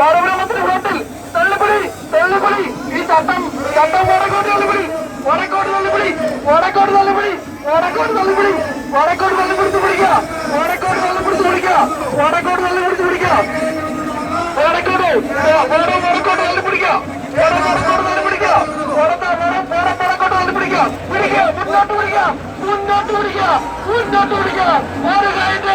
ഇടത്തോട്ട് ഫ്ലോട്ടിൽ തള്ളിപ്പൊളി തള്ളിപ്പൊളി. ഈ ചട്ടം ചട്ടം വടക്കോട്ട് തള്ളിപ്പൊളി വടക്കോട്ട് തള്ളിപ്പൊളി വടക്കോട്ട് തള്ളിപ്പൊളി വടക്കോട്ട് തള്ളിപ്പൊളി വടക്കോട്ട് തള്ളിപ്പിടിച്ച് പിടിക്കുക വടക്കോട്ട് തള്ളിപ്പിടിച്ച് പിടിക്കുക വടക്കോട്ട് തള്ളിപ്പിടിച്ച് പിടിക്കുക. വടക്കോട്ട് വടക്കോട് വടക്കോട്ട് തള്ളി പിടിക്കുക വടക്കോട്ട് തള്ളി പിടിക്കുക വടത്തെ വടം വടക്കോട്ട് തള്ളി പിടിക്കുക മുന്നോട്ട് പിടിക്കുക മുന്നോട്ട് പിടിക്കുക മുന്നോട്ട് പിടിക്കുക. ഒരു കൈന്റെ